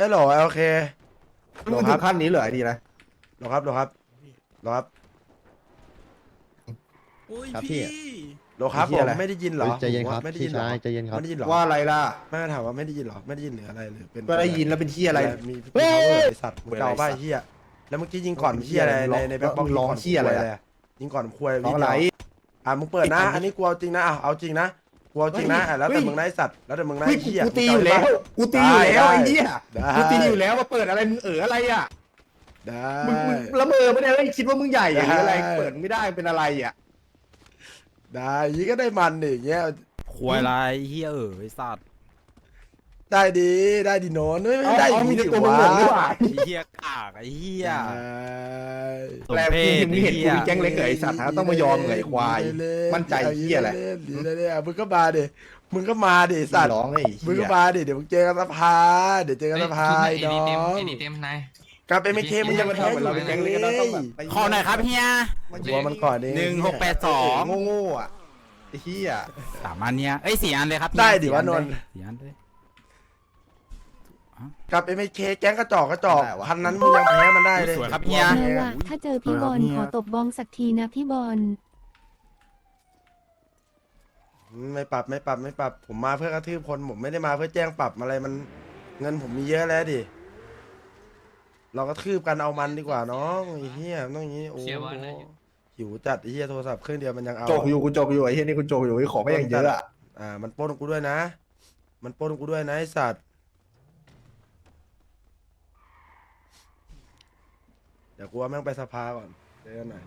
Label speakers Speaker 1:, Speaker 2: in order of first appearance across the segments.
Speaker 1: อ้ยโหลโอเค
Speaker 2: มึงถึงขั้นนี้เลยดีนะ
Speaker 1: โหลครับโหลครับโหลครับ
Speaker 3: อุ้ย
Speaker 2: ครับพี่
Speaker 3: พี่
Speaker 1: โหลครับ
Speaker 2: ไอ้
Speaker 1: ผ
Speaker 2: เหี้ย
Speaker 1: ม
Speaker 2: อะไร
Speaker 1: ไม่ได้ยินเหรอ
Speaker 4: เฮ้ยใจเย็นครับ
Speaker 1: ไม่ได้
Speaker 4: พี่
Speaker 1: ยินเหรอ
Speaker 4: ชายใจเย็นครับ
Speaker 1: ไม่ได้ยินเหรอ
Speaker 2: ว่าอะไรล่ะ
Speaker 1: ไม่ได้ถามว่าไม่ได้ยินเหรอไม่ได้ยินหรืออะไรหรือเป็น
Speaker 2: ก็ได้ยินแล้วเป็นที่อะไร
Speaker 1: มี
Speaker 2: เฮ้
Speaker 1: มี
Speaker 2: ย
Speaker 1: power ไอสัตว์มึง
Speaker 2: เว้ย
Speaker 1: เก่า
Speaker 2: ไอ้
Speaker 1: ป้า
Speaker 2: สัตว์
Speaker 1: เฮียแล้วเมื่อกี้ยิงก่อนเฮียอะไรในในแบ็คบ็อก
Speaker 2: มึงร้องเหี้ยอะไรอะ
Speaker 1: ยิงก่อนควย
Speaker 2: ร้องอะไร
Speaker 1: อะมึงเปิดนะ อันนี้กูเอาจริงนะอะเอาจริงนะ กูเอาจริงนะอะแล้วแต่
Speaker 2: เฮ้ย
Speaker 1: มึงนะไอสัตว์แล้วแต่มึงนะ
Speaker 2: เฮ้ย
Speaker 1: ไอ้เฮีย
Speaker 2: กูตีอยู่แล้วกูตีอยู่แล้วไอ้เหี้ย
Speaker 1: ได้
Speaker 2: กูตีอยู่แล้วมาเปิดอะไรมึงเอออะไรอะ
Speaker 1: ได้
Speaker 2: มึงมึงละเมอไม่ได้เลยคิดว่ามึงใหญ่หรืออะไร
Speaker 1: ได้
Speaker 2: เปิดไม่ได้เป็นอะไรอะ
Speaker 1: ได้อยางงี้ก็ได้มันดิอย่างเงี้ย
Speaker 3: ควายลายเฮียเอ๋ยสัตว์
Speaker 1: ได้ดีได้ดีโนนเฮ้ยไม่
Speaker 2: เอา
Speaker 1: ได้
Speaker 2: เอา
Speaker 1: ย่ง
Speaker 2: มี
Speaker 1: นี้
Speaker 2: แต่
Speaker 1: ดิ
Speaker 2: ตัวมึงเหมือนหรือเปล่า
Speaker 3: ไอ้เฮียกากไอ้เฮีย
Speaker 1: ได้
Speaker 3: สม
Speaker 2: แรง
Speaker 3: เพ
Speaker 2: จริ
Speaker 3: ศ
Speaker 2: งมึงเห็นกูมีแก๊งเล็กเหรอไอ้สัตว์ฮะต้องมายอมเหรอไอ้ควาย มั่นใจเหี้ยแหละ
Speaker 1: ดีเลยดีเลยมึงก็มาดิมึงก็มาดิไอ้สัตว์
Speaker 2: ร้องไอ้
Speaker 1: มึง
Speaker 2: เหี้
Speaker 1: ก็
Speaker 2: ย
Speaker 1: มาดิเดี๋ยวมึงเจอกันสภาเดี๋ยวเจอกันสภาไอ้น้อง
Speaker 5: ไอ้นี่เต็มนาย
Speaker 1: กลับไปไม่เคมึงยัง
Speaker 2: มัน
Speaker 1: แพ้
Speaker 2: ทำเหมือนเราเป็นแก๊งเล็กก็ต้องแบบ
Speaker 3: ขอหน่อยครับเฮีย
Speaker 1: หัวมันก่อนเอง
Speaker 3: หนึ่งหกแปดสอง
Speaker 2: โง่ๆอะไอ้เหี้ย
Speaker 3: สามอันเนี้ยเอ้ยสี่อันเลยครับเฮีย
Speaker 1: ได้ดิวะ
Speaker 3: สี่อั
Speaker 1: นนท์
Speaker 3: เลยสี่อันเลย
Speaker 1: กลับไปไม่เคแก๊งกระจอกกระจอกพันนั้นมึงยังแพ้มันได้เลย
Speaker 3: สวยครับเฮีย
Speaker 6: เอาว่ะถ้าเจอพี่บอลขอตบบองสักทีนะพี่บอล
Speaker 1: ไม่ปรับไม่ปรับไม่ปรับ ผมมาเพื่อกระทืบคนผมไม่ได้มาเพื่อแจ้งปรับอะไรมัน เงินผมมีเยอะแล้วดิ เราก็ทืบกันเอามันดีกว่าน้องไอ้เหี้ยต้องอย่างนี้โอ้โหหิวจัดไอ้เหี้ยโทรศัพท์เครื่องเดียวมันยังเอา
Speaker 2: โจกอยู่กูโจกอยู่ไอ้เหี้ยนี่กูโจกอยู่ไอ้ของไม่อย่างเยอะอะ
Speaker 1: อ่ามันปล้นกูด้วยนะ มันปล้นกูด้วยนะไอสัตว์ ดี๋ยวกูว่าแม่งไปสภาก่อนเจอกันหน่อย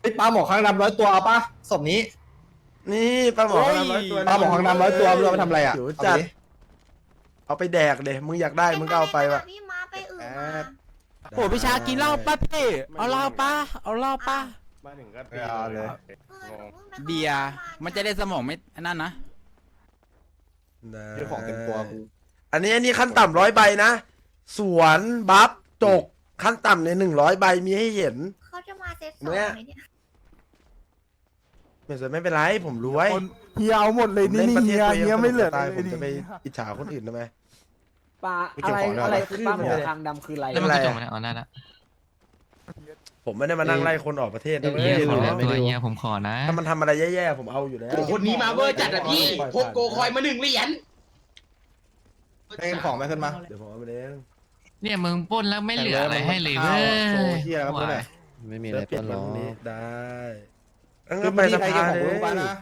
Speaker 2: ไอ้ปลาหมอข้างดำร้อยตัวเอาปะศพนี้
Speaker 1: นี่ปลาหมอข้างดำร้อยตัว
Speaker 2: ปลาหมอข้างดำร้อยตัวมึงเอาไปทำอะไรอะ
Speaker 1: หิว
Speaker 2: เอา
Speaker 1: จัด
Speaker 2: ไปดิ
Speaker 1: เอาไปแดกเดมึงอยากได้มึงก็เอาไปวะ
Speaker 7: พี่มาไปอื่น
Speaker 2: แอ
Speaker 7: มา
Speaker 2: ด
Speaker 3: โอ้พี่ชากินเหล้าป่ะพี่ เอาเหล้าป่ะเอาเหล้าป่ะ
Speaker 1: มาถึงก็
Speaker 2: ไม่เอาเลย
Speaker 3: เบียร์มันจะได้สมองไม่อันนั่นนะ
Speaker 2: เรื่องของเต็มตัวกู
Speaker 1: อันนี้อันนี้ขั้นต่ำร้อยใบนะ สวนบัฟจกขั้นต่ำในหนึ่งร้อยใบมีให้เห็น
Speaker 7: เขาจะมาเซตสอง
Speaker 1: เนี่ย
Speaker 7: ไหมเนี่ย
Speaker 1: ไม่สนไม่เป็นไรผมรวย
Speaker 8: เฮียเอาหมดเลย
Speaker 1: ผม
Speaker 8: นี่
Speaker 1: เล่น
Speaker 8: นี่
Speaker 1: ประเทศ
Speaker 8: เฮีย
Speaker 1: ตัวเอง
Speaker 8: เฮียไม่เหลือ
Speaker 1: ตาย
Speaker 8: เล
Speaker 1: ผ
Speaker 8: ย
Speaker 1: ม
Speaker 8: นี่
Speaker 1: จะไปอิจฉาคนอื่นทำไม
Speaker 9: ปลา
Speaker 2: ไม่เก็
Speaker 9: อะ
Speaker 2: บ
Speaker 9: ไร
Speaker 2: ของด้วย
Speaker 9: อะไรคือปลาหม
Speaker 1: ขึ้
Speaker 9: อน
Speaker 1: เลย
Speaker 9: ทางดำคืออะไร
Speaker 5: แล้วมันก็จบมาแล้วอ๋อได้ละ
Speaker 1: ผมไม่ได้มานั่งไล่คนออกประเทศนะเว้
Speaker 5: เฮีย
Speaker 1: ย
Speaker 5: ขอ
Speaker 1: น้อง
Speaker 5: ตัวเฮียผมขอนะ
Speaker 1: ถ้ามันทำอะไรแย่ๆผมเอาอยู่แล้ว
Speaker 10: คนนี้มาเวอร์จัดอะพี่พกโกคอยมาหนึ่งเหรียญ
Speaker 2: ให้เงินของมาขึ้นมา
Speaker 1: เดี๋ยวผมเอาไปเลี้ยง
Speaker 5: เนี่ยมึงปล้นแล้วไม่เหลืออะไรให้เลยเว้
Speaker 2: โชว์
Speaker 5: ย
Speaker 2: เหี้ยอะไรครับเพื่อน
Speaker 4: ไม่มีอะไร
Speaker 1: เปลี่
Speaker 4: เพื่
Speaker 1: ย
Speaker 4: อนน
Speaker 1: วั
Speaker 4: หรอน
Speaker 1: นี้
Speaker 4: ก
Speaker 1: ได้งั้น
Speaker 2: คื
Speaker 1: ก็
Speaker 2: อ
Speaker 1: ไป
Speaker 2: ไป
Speaker 1: ส
Speaker 2: สภา
Speaker 1: ภา
Speaker 2: ของ
Speaker 1: เล
Speaker 2: กูไป
Speaker 1: ย
Speaker 2: นะ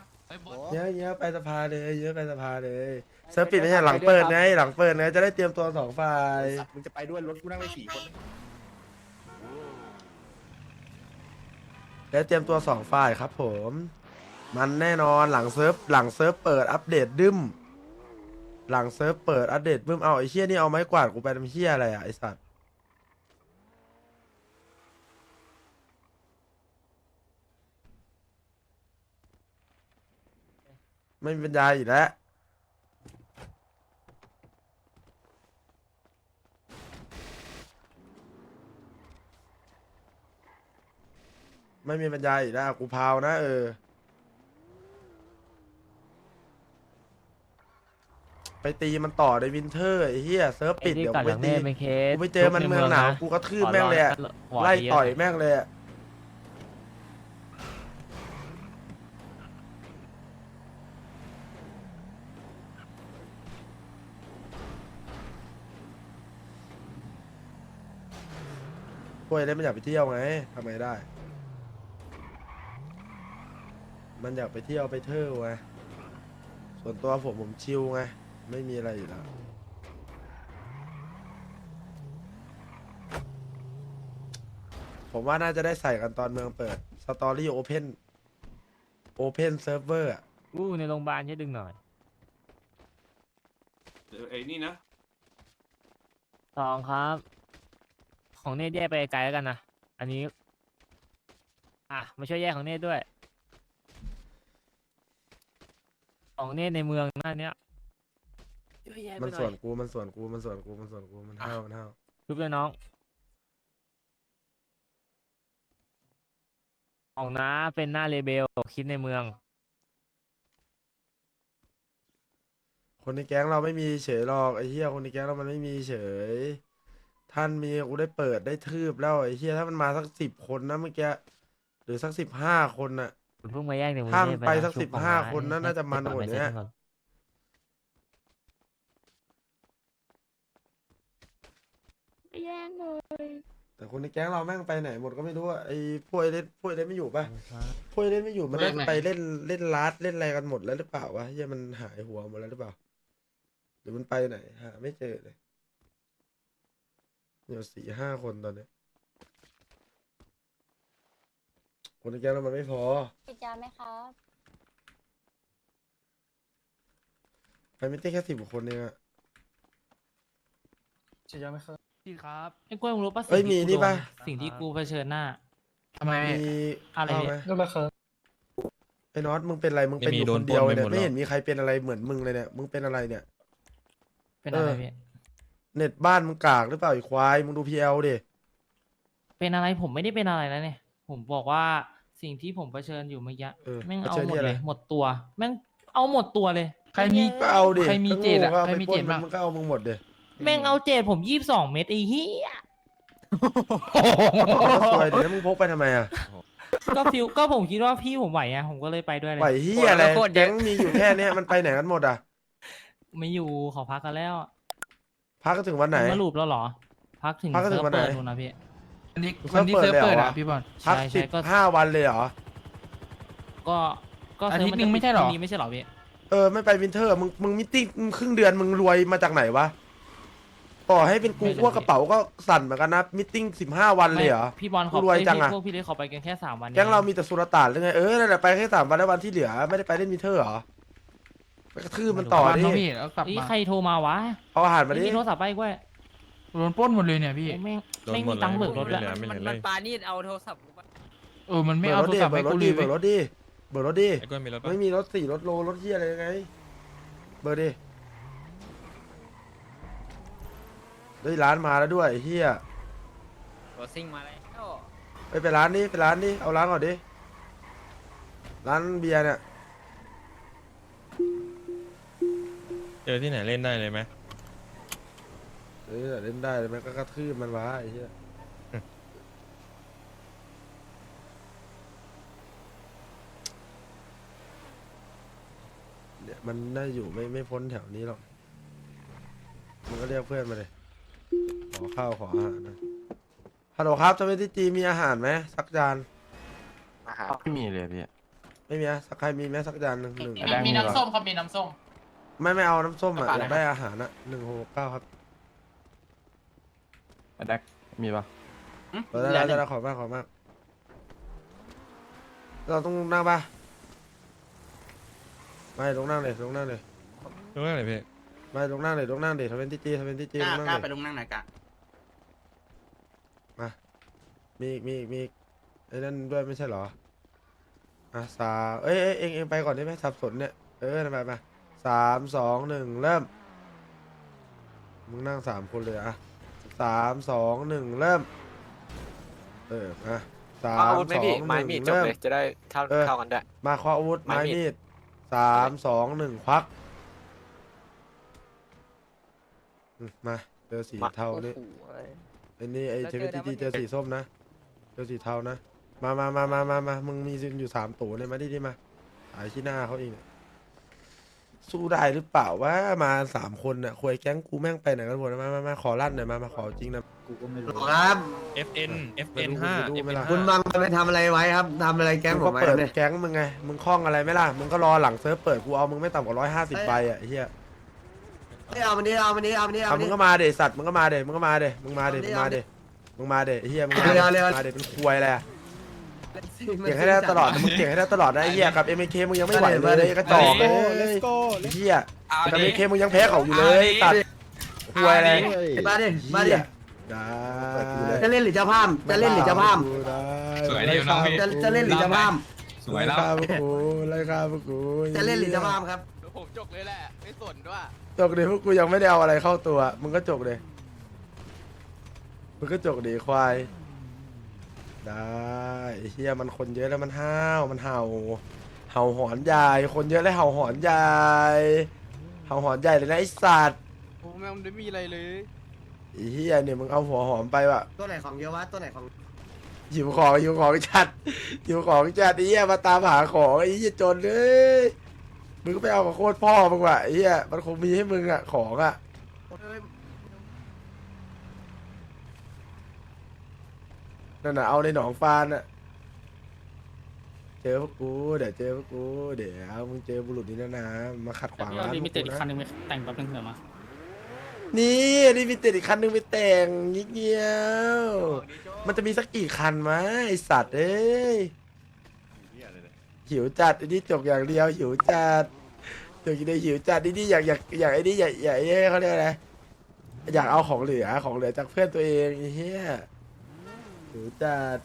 Speaker 1: เยอะเยอะไปสภาเลยเยอะไปสภาเลยเซิร์ฟปิดไม่ใช่หลังเปิดไงหลังเปิดไงจะได้เตรียมตัวสองฝ่าย
Speaker 2: มึงจะไปด้วยรถกูนั่งไปสี่คน
Speaker 1: และเตรียมตัวสองฝ่ายครับผม มันแน่นอนหลังเซิร์ฟหลังเซิร์ฟเปิดอัปเดตดึ้ม หลังเซิร์ฟเปิดอัปเดตบึ้มเอาไอ้เชี่ยนี่เอาไม้กวาดกูไปทำเชี่ยอะไรอะไอสัตว์ไม่มีปัญญาอีกแล้วไม่มีปัญญาอีกแล้วกูพาวนะเออ ไปตีมันต่อในวินเทอร์ไอ้เหี้ยเซิร์ฟปิดเดี๋ยวกูไปตี กูไปเจอมันเมืองหนาวกูก็ทืบแม่งเลยอะ ไล่ต่อยแม่งเลยอะพวกไอ้เล่นมันอยากไปเที่ยวไงทำไงได้ มันอยากไปเที่ยวไปเที่ยวไงส่วนตัวผมผมชิลไง ไม่มีอะไรอยู่แล้วผมว่าน่าจะได้ใส่กันตอนเมืองเปิด สตอรี่โอเพนโอเพนเซิร์ฟเวอร์
Speaker 9: อู้ในโรงพยาบาลช่วยดึงหน่อย
Speaker 10: ไอ้นี่นะ
Speaker 9: สองครับ ของเนตแยกไปไกลแล้วกันนะ อันนี้ อะ มาช่วยแยกของเนตด้วย ของเนตในเมืองหน้าเนี้ย ช่วยแยกไป
Speaker 1: มัน
Speaker 9: หน่
Speaker 1: ส่ว
Speaker 9: อนย
Speaker 1: กูมันส่วนกูมันส่วนกูมันส่วนกูมันเท่ามันเท่า
Speaker 9: ชุบเลยน้องของน้าเป็นหน้าเลเบลคิดในเมือง
Speaker 1: คนในแก๊งเราไม่มีเฉยหรอกไอ้เหี้ยคนในแก๊งเรามันไม่มีเฉย ท่านมีกูได้เปิดได้ทืบแล้วไอ้เหี้ยถ้ามันมาสักสิบคนนะเมื่อกี้หรือสักสิบห้าคนน่ะ
Speaker 9: คุณเพิ่งมาแยกในกรุง
Speaker 1: ถ้า
Speaker 9: เท
Speaker 1: มัน
Speaker 9: พ
Speaker 1: ไป
Speaker 9: นะ
Speaker 1: สัก
Speaker 9: ชุบ
Speaker 1: 15
Speaker 9: ออก
Speaker 1: คนน่ะ
Speaker 9: ให้
Speaker 1: น่าจะมัน
Speaker 9: ให้
Speaker 1: กว่า
Speaker 9: ไป
Speaker 1: นี้
Speaker 9: ซ็ก่อ
Speaker 6: แย่งเลย
Speaker 1: แต่คนในแก๊งเราแม่งไปไหนหมดก็ไม่รู้อะไอ้พวกไอ้เล่นพวกไอ้เล่นไม่อยู่ปะพวกไอ้เล่นไม่อยู่มันน่าจะไปเล่นเล่นลาดเล่นอะไรกันหมดแล้วหรือเปล่าวะเหี้ยมันหายหัวหมดแล้วหรือเปล่า หรือมันไปไหนหาไม่เจอเลยอยู่สี่ห้าคนตอนเนี้ยคนในแก๊งเรามันไม่พอ
Speaker 4: ปิดยาไหมครับ
Speaker 1: ไปไม่ได้แค่สิบคนเองอะ
Speaker 7: พี่ครับไอ้กล้วยมึงรู้ป่ะ
Speaker 1: เอ้ยมีนี่ปะ
Speaker 7: สิ่งที่กูเผชิญหน้า
Speaker 3: ทำไม
Speaker 1: มี
Speaker 7: อะไร
Speaker 1: ข้าว
Speaker 7: เนี่ย
Speaker 1: ไหมไอ้น็อตมึงเป็นอะไรมึงเป็นอยู่คนเดียวเลยเนี่ยไม่เห็นมีใครเป็นอะไรเหมือนมึงเลยเนี่ยมึงเป็นอะไรเนี่ย
Speaker 7: เป็นอะไร
Speaker 1: เออ
Speaker 7: พี่
Speaker 1: เน็ตบ้านมึงกากหรือเปล่าไอ้ควายมึงดูพีเอลดิ
Speaker 7: เป็นอะไรผมไม่ได้เป็นอะไรแล้วเนี่ย ผมบอกว่าสิ่งที่ผมเผชิญอยู่เมื่อกี้
Speaker 1: เออ
Speaker 7: แม่ง
Speaker 1: เผ
Speaker 7: เอา
Speaker 1: ชิญ
Speaker 7: หม
Speaker 1: ที่
Speaker 7: ด
Speaker 1: อะไร
Speaker 7: เลย หมดตัวแม่งเอาหมดตัวเลย
Speaker 3: ใครมี
Speaker 1: ก็เอาดิ
Speaker 3: ใครมีเจตอะ
Speaker 1: ก็
Speaker 3: ใครมีเจต
Speaker 1: บ้า
Speaker 3: บ้าง
Speaker 1: มึงก็เอามึงหมดเดิ
Speaker 7: แม่งเอาเจดผมยี่สิบสองเม็ดไอ้เหี้ย
Speaker 1: สวยเดี๋ยวนั้นมึงพกไปทำไมอะ
Speaker 7: ก็ฟิวก็ผมคิดว่าพี่ผมไหวไงผมก็เลยไปด้วยเล
Speaker 1: ไหวยเฮียอะไรแก๊งมีอยู่แค่เนี้ยมันไปไหนกันหมดอะ
Speaker 7: ไม่อยู่ขอพักกันแล้ว
Speaker 1: พักก็ถึงวันไหน
Speaker 7: มึงมาลูบแล้วเหรอ พักถึง
Speaker 1: พักก็ถึ
Speaker 7: เซิร์
Speaker 1: ง
Speaker 7: ฟ
Speaker 1: วันไหน
Speaker 7: เปิดนู่นนะพี่
Speaker 3: วันนี้วันนี้เซิร์ฟเปิดอะพี่บอล
Speaker 1: พัก
Speaker 7: ใช่
Speaker 1: สิ
Speaker 7: ใช่
Speaker 1: บ
Speaker 7: ก็
Speaker 1: ห้าวันเลยเหรอ
Speaker 7: ก็ก็
Speaker 3: อา
Speaker 7: เซิร์
Speaker 3: ทิ
Speaker 7: ฟ
Speaker 3: ตย์หนึ่งไม่ใช่หรอ
Speaker 7: พรุ่นี้ไม่ใช่เหรอพี่
Speaker 1: เออไม่ไปวินเทอร์มึงมึงมิทติ้งมึงครึ่งเดือนมึงรวยมาจากไหนวะ ต่อให้เป็นกู
Speaker 7: ไม่รู้
Speaker 1: พวกกระเป๋าก็สั่นเหมือนกันนะมิทติ้งสิบห้าวันเลยเหรอ
Speaker 7: ไม่พี่บอลเขา
Speaker 1: รวย
Speaker 7: เอ้
Speaker 1: จังอะ
Speaker 7: พี่พวกพี่เล็กเขาไปกันแค่สามวัน
Speaker 1: แก๊งเรา
Speaker 7: อง
Speaker 1: มีแต่สุรต่านหรือไงเออนั่นแหละไปแค่สามวันแล้ววันที่เหลือไม่ได้ไปเล่นมิเทอร์เหรอไปกระทืบมันต่อ
Speaker 3: วัน
Speaker 1: ดิ
Speaker 3: เนาะพี่แล้วกลับ
Speaker 7: นี่
Speaker 3: มา
Speaker 7: ใครโทรมาวะ
Speaker 1: เอาอาหารมาดิ
Speaker 7: มีโทรศัพท์ไปกล้วย
Speaker 3: โดนปล้นหมดเลยเนี่ยพี่
Speaker 7: โอ้แม่งไม่มีตังค์เบิกรถแล้ว
Speaker 10: มันมันปานี่เอาโทรศัพท์กูไป
Speaker 3: เออมันไม่เอาโทรศัพท์
Speaker 1: เบิ
Speaker 3: ให้
Speaker 1: กร
Speaker 3: กู
Speaker 1: ถ
Speaker 3: เล
Speaker 1: ดิ
Speaker 3: ย
Speaker 1: เบิกรถดิเบิกรถดิ
Speaker 8: ไอ้กล้วยมีรถปะ
Speaker 1: ไม่มีรถสี่รถโลรถเที่ยอะไรยังไง เบิกดิ ได้ยร้านมาแล้วด้วยไอ้เฮีย
Speaker 10: รถซิ่งมาแล้ว
Speaker 1: ไปไปร้านนี้ไปร้านนี้เอาร้านก่อนดิ ร้านเบียร์เนี่ย
Speaker 8: เจอที่ไหนเล่นได้เลยไหม
Speaker 1: เออเล่นได้เลยมันก็กระทืบมันวะไอ้เฮียเนี่ยมันน่าอยู่ไม่ไม่พ้นแถวนี้หรอก มันก็เรียกเพื่อนมาเลย ขอข้าวขออาหารนะฮัลโหลครับจะไปที่จีมีอาหารไหมสักจาน
Speaker 5: ไม่มีเลยพี่
Speaker 1: ไม่มีอะสักใครมีไหมสักจานหนึ่งหนึ่ง
Speaker 5: มีน้ำส้มครับ
Speaker 1: ไม่ไม่เอาน้ำส้มอะ
Speaker 5: กระเป๋า
Speaker 1: อยากได้อาหารอะหนึ่งหกเก้าครับ
Speaker 5: แดกมีปะ
Speaker 1: เออได้ได้ได้ได้ขอบมากขอบมาก เราต้องนั่งปะไม่ลงนั่งเลยลงนั่งเลย
Speaker 8: รู้ไหมพี่
Speaker 1: ไม่ลงนั่งเลยลงนั่งเลยทำเป็นที่จีทำเป็นที่จีลงนั่ง
Speaker 10: กล้าไป
Speaker 1: เลย
Speaker 10: ลงนั่งไหนกะ
Speaker 1: มามีอีกมีอีกมีอีกไอ้นั่นด้วยไม่ใช่เหรออะสามเอ้ยเอ้ยเองเองไปก่อนได้ไหมสับสนเนี่ยเออมามาสามสองหนึ่งเริ่มมึงนั่งสามคนเลยอะสามสองหนึ่งเริ่มเออมาสามสองหนึ่งเริ่ม
Speaker 10: จะได้เท่า
Speaker 1: เออ
Speaker 10: เท่ากันได้
Speaker 1: มาคว้าอาวุธ
Speaker 10: ไม้
Speaker 1: ไม้
Speaker 10: มีด
Speaker 1: มีดสามสองหนึ่งควัก อืมมาเจอสีเทานี่ ไอ้นี่ไอ้
Speaker 10: แล้ว
Speaker 1: เท
Speaker 10: เจ
Speaker 1: เว
Speaker 10: อ
Speaker 1: ที
Speaker 10: Double
Speaker 1: เจอสีส้มนะ เจอสีเทานะ มามามามามามามึงมีอยู่สามตัวเนี่ยมาดิดิมาหายที่หน้าเขาเองเนี่ยสู้ได้หรือเปล่าว่ามาสามคนเนี่ยควยแก๊งกูแม่งไปไหนกันหมดนะมามามาขอลั่นหน่อยมามาขอจริงนะ
Speaker 11: ครับ
Speaker 8: FN
Speaker 1: ไม่
Speaker 8: FN
Speaker 1: รู้
Speaker 8: ห้า
Speaker 1: ไม่รู้ไม่ล่ะ
Speaker 11: คุณบังไปทำอะไรไว้ครับทำอะไรแก๊ง
Speaker 1: มึง
Speaker 11: ผ
Speaker 1: ก็
Speaker 11: มไว้
Speaker 1: เปิด
Speaker 11: เนี่ย
Speaker 1: แก๊งมึงไง มึงคล้องอะไรไหมล่ะ มึงก็รอหลังเซิร์ฟเปิดกูเอามึงไม่ต่ำกว่าร้อยห้าสิบใบอะไอ้เหี้ย
Speaker 11: ไม่ เอามันนี้เอามันนี้เอามันนี้เอา
Speaker 1: เอา
Speaker 11: มัน
Speaker 1: มึง
Speaker 11: นี้
Speaker 1: ก็มาเดสัตว์มึงก็มาเดมึงก็มาเดมึงมาเดมึงมาเดมึงมาเดไอ้เหี้ยมึงมา
Speaker 11: เร็วเร็ว
Speaker 1: มาเดเป็นควยอะไรอะเก่งให้ได้ตลอดนะมึงเก่งให้ได้ตลอดนะไอ้เหี้ยกับเอ็มเคมึงยังไม่ไหวเลยกระจอกเลยไอ้เหี้ยกับเอ็มเคมึงยังแพ้เขาอยู่เลยตัดควยอะไร
Speaker 11: มาดิมาดิ
Speaker 1: เหี้ยได้
Speaker 11: จะเล่นหรือจะพามจะเล่นหรือจะพาม
Speaker 1: สวยดีน้องพี่
Speaker 11: จะจะเล่นหรือจะพาม
Speaker 1: สวยแล้วพวกกูไล่ฆ่าพวกกู
Speaker 11: จะเล่นหรือจะพามครับ
Speaker 10: ผมจกเลยแหละ ไม่สนด้วย
Speaker 1: จกดิพวกกูยังไม่ได้เอาอะไรเข้าตัว มึงก็จกดิมึงก็จกดิควาย ได้ไอ้เฮียมันคนเยอะแล้วมันห้าวมันเห่า เห่าหอนยาย คนเยอะแล้วเห่าหอนยายเห่าหอนใหญ่เลยนะไอ้สัตว์
Speaker 10: โอ้แม่งไม่มีอะไรเลย
Speaker 1: ไอ้เหี้ยเนี่ยมึงเอาหัวหอมไปว่ะ
Speaker 11: ตัวไหนของเยอะวะตัวไหนของ
Speaker 1: หิวของหิวของจัดหิวของจัดไอ้เหี้ยมาตามหาของไอ้เหี้ยจนเลย มึงก็ไปเอากับโคตรพ่อมึงว่ะไอ้เหี้ยมันคงมีให้มึงอะของอะนั่นน่ะเอาในหนองฟานอะเจอพวกกูเดี๋ยวเจอพวกกูเดี๋ยวมึงเจอบุรุษนี้นะนะมาขัดขวางร้านพวกกูนะ
Speaker 7: แต่งแบบนึงเดี๋ยวมา
Speaker 1: นี่นี่มีติดอีกคันนึงไปแต่งยิกเงี้ยวมันจะมีสักกี่คันวะไอสัตว์เอ้ย หิวจัดไอ้นี่จกอย่างเดียวหิวจัดจกอย่างเดียวหิวจัดไอ้นี่อยากอยากอยากไอ้นี่อยากอยากไอ้นี่เขาเรียกอะไรอยากเอาของเหลือของเหลือจากเพื่อนตัวเองไอ้เหี้ยหิวจัด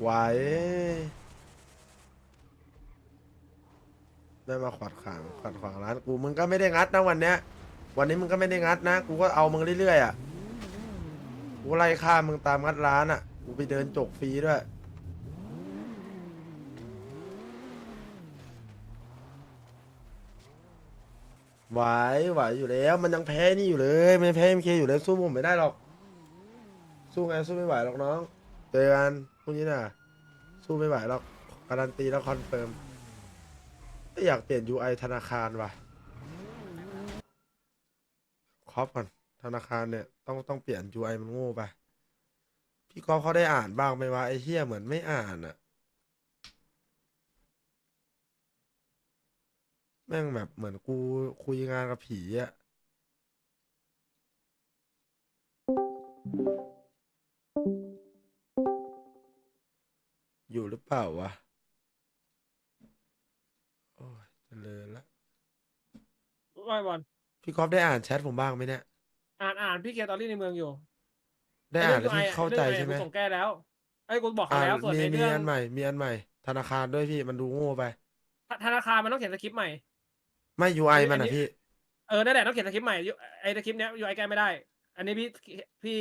Speaker 1: ไหวายเอ้ยได้มาขวัดขวางขวัดขวางร้านกูมึงก็ไม่ได้งัดนะวันเนี้ย วันนี้มึงก็ไม่ได้งัดนะ กูก็เอามึงเรื่อยๆอะ กูไล่ฆ่ามึงตามงัดร้านอะ กูไปเดินจกฟรีด้วย ไหวไหวอยู่แล้ว มันยังแพ้นี่อยู่เลย มันยังแพ้เอ็มเคอยู่เลยสู้ผมไม่ได้หรอก สู้ไงสู้ไม่ไหวหรอกน้อง เจอกันพรุ่งนี้น่ะ สู้ไม่ไหวหรอก การันตีแล้วคอนเฟิร์มไม่อยากเปลี่ยน UI ธนาคารว่ะครอปก่อน ธนาคารเนี่ย ต้องต้องเปลี่ยน UI มันโง่ไป พี่กอฟเขาได้อ่านบ้างไหมวะไอ้เฮียเหมือนไม่อ่านอะแม่งแบบเหมือนกูคุยงานกับผีอะอยู่หรือเปล่าวะ โอ้ยเจริญละ
Speaker 4: ว่าบอล
Speaker 1: พี่กอฟได้อ่านแชทผมบ้างไหมเนี่ย
Speaker 4: อ่านอ่านพี่เกียร์ตอรี่ในเมืองอยู่
Speaker 1: ได้อ่านแล้วพี่เข้าใจ
Speaker 4: รื่อง
Speaker 1: ใช่ไหม
Speaker 4: กูส่งแก้แล้วไอ้ยกูบอกเขา
Speaker 1: อ่า
Speaker 4: แล้วส่วน
Speaker 1: มี
Speaker 4: ใน
Speaker 1: มี
Speaker 4: เรื่อง
Speaker 1: อันใหม่มีอันใหม่ ธนาคารด้วยพี่มันดูโง่ไป
Speaker 4: ธธนาคารมันต้องเขียนสคริปต์ใหม่
Speaker 1: ไม่ UI
Speaker 4: อันนี้
Speaker 1: มัน
Speaker 4: อัน
Speaker 1: อะ
Speaker 4: นี้
Speaker 1: พี่
Speaker 4: เออนั่นแหละต้องเขียนสคริปต์ใหม่ยูไอ้สคริปต์เนี้ยยูไอแก้ไม่ได้ อันนี้พี่พี่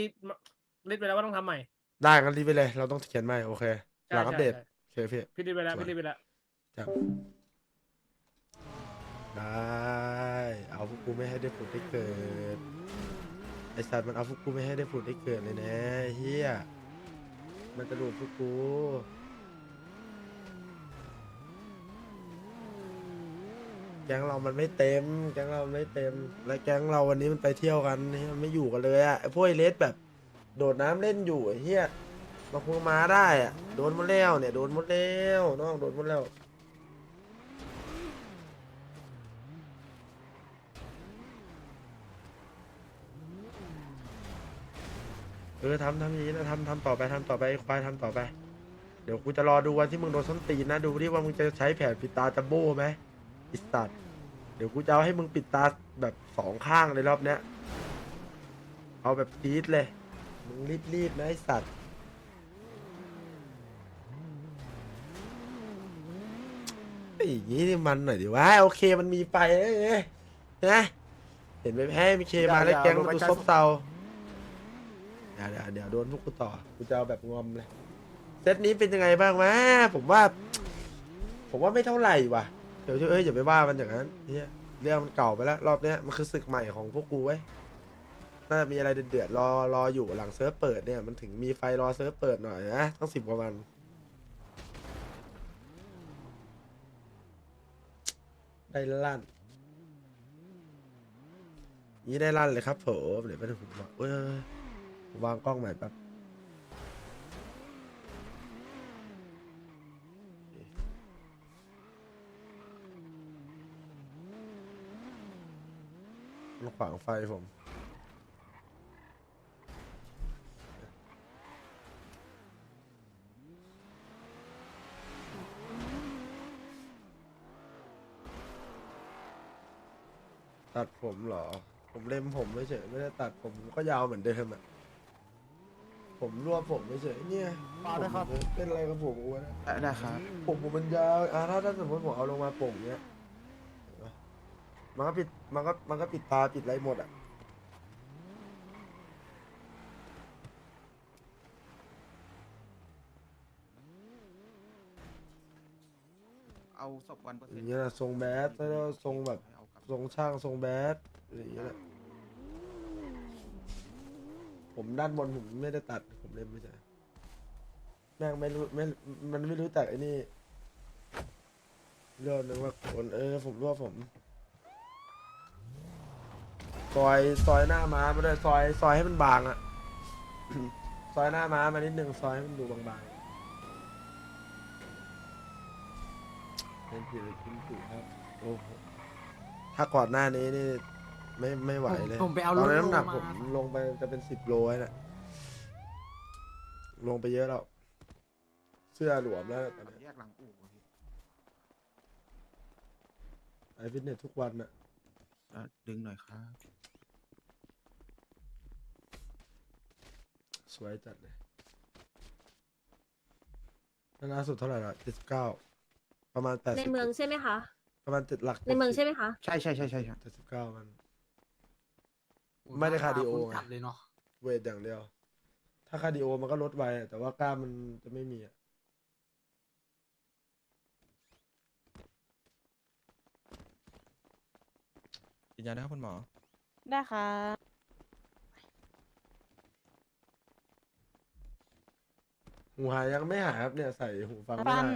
Speaker 4: ริดไปแล้วว่าต้องทำใหม่
Speaker 1: ได้กันรีบไปเลย เราต้องเขียนใหม่โอเค
Speaker 4: ใช่
Speaker 1: หลังอัปเดต
Speaker 4: ใช่
Speaker 1: โอเคพี่
Speaker 4: พี่ริดไปแล้ว
Speaker 1: สวย
Speaker 4: พี่ริดไปแล้ว
Speaker 1: จับได้เอาพวกกูไม่ให้ได้ผุดได้เกิด ไอสัตว์มันเอาพวกกูไม่ให้ได้ผุดได้เกิดเลยนะเฮียมันจะดูดพวกกูแก๊งเรามันไม่เต็ม แก๊งเราไม่เต็ม และแก๊งเราวันนี้มันไปเที่ยวกันเฮียมันไม่อยู่กันเลยอะไอพวกไอเลสแบบ โดดน้ำเล่นอยู่ไอเหี้ยมาคงมาได้อะโดนหมดแล้วเนี่ยโดนหมดแล้วน้องโดนหมดแล้ว เออทำทำอย่างนี้นะทำทำต่อไปทำต่อไปไอ้ควายทำต่อไป เดี๋ยวกูจะรอดูวันที่มึงโดนส้นตีนนะดูดิว่ามึงจะใช้แผนปิดตาจัมโบ้ไหมอิสตัดเดี๋ยวกูจะเอาให้มึงปิดตาแบบสองข้างเลยรอบเนี้ยเอาแบบปี๊ดเลย มึงรีบๆนะไอสัตว์ไอ้อย่างงี้นี่มันหน่อยดิวะโอเคมันมีไปเอ้ยนะเห็นไปแพ้มีเคมาแล้วแก๊งมันดูซบเซา เดี๋ยวเดี๋ยวเดี๋ยวโดนพวกกูต่อ กูจะเอาแบบงอมเลย เซตนี้เป็นยังไงบ้างวะ ผมว่า ผมว่าไม่เท่าไหร่ว่ะ เดี๋ยวเอ้ยอย่าไปว่ามันอย่างนั้นเนี่ยเรื่องมันเก่าไปแล้ว รอบเนี้ยมันคือศึกใหม่ของพวกกูไว้ยน่าจะมีอะไรเดือดๆรอรออยู่หลังเซิร์ฟเปิดเนี่ย มันถึงมีไฟรอเซิร์ฟเปิดหน่อยนะต้องสิบกว่าวัน ได้ลั่น นี่ได้ลั่นเลยครับผม เดี๋ยวไปดูผมบอกเอ้ย วางกล้องใหม่แป๊บมันขวางไฟผมตัดผมเหรอ ผมเล็มผมไม่เฉยไม่ได้ตัดผมก็ยาวเหมือนเดิมอะ ผมรวบผมไปเฉยเนี่ยมาดครับเป็นอะไรกับผมกูนะนะ
Speaker 5: ครับ
Speaker 1: ผมผมมันยาวอะถ้าถ้าสมมติผมเอาลงมาโป่งเนี้ยมันก็ปิดมันก็มันก็ปิดตาปิดไรหมดอะ
Speaker 2: เอาศพวันเปอร์
Speaker 1: อ
Speaker 2: เซ็น
Speaker 1: ย่าง
Speaker 2: ต์
Speaker 1: เงี้ยทรงแบดถ้าทรงแบบทรงช่างทรงแบดอะไรอย่างเงี้ย ผมด้านบนผมไม่ได้ตัดผมเล่นไม่ใช่แม่งไม่รู้ไม่มันไม่รู้จักไอ้นี่เรื่องนึงว่าคนเออผมรู้ว่าผมซอยซอยหน้าม้ามาด้วยซอยซอยให้มันบางอะซอยหน้าม้ามานิดนึงซอยให้มันดูบางๆเป็นผิดกินถูกครับโอ้โหถ้าก่อนหน้านี้นี่ ไม่ไม่ไหวเลย
Speaker 11: ผมไปเอา
Speaker 1: ตอนนั้น
Speaker 11: ลูก
Speaker 1: น้ำหนัก
Speaker 11: มา
Speaker 1: ผมลงไปจะเป็นสิบโลแล้วน่ะลงไปเยอะแล้ว เสื้อหลวมแล้วตอนนี้
Speaker 2: แยกหลังอู่อะพี่
Speaker 1: ไอฟิตเนสทุกวันน่ะ
Speaker 2: อะดึงหน่อยครับ
Speaker 1: สวยจัดเลยแล้วล่าสุดเท่าไหร่ละเจ็ดสิบเก้าประมาณแปด
Speaker 12: ใน
Speaker 1: สิบ
Speaker 12: เมืองใช่ไหมคะ
Speaker 1: ประมาณเจ็ดหลัก
Speaker 12: ในเมืองใช่ไหมคะ
Speaker 2: ใช่ใช่ใช่ใช่ใช่
Speaker 1: เจ็ดสิบเก้ามัน ไม่ได้คาร์ดิโอไง
Speaker 11: จัดเลยเนาะ
Speaker 1: เวทอย่างเดียว ถ้าคาร์ดิโอมันก็ลดไวอะแต่ว่ากล้ามมันจะไม่มีอะ
Speaker 8: กินยาได้ครับคุณหมอ
Speaker 12: ได้ค่ะ
Speaker 1: หูหายยังไม่หายครับเนี่ยใส่หูฟังไม่
Speaker 12: ปั้น
Speaker 1: ได้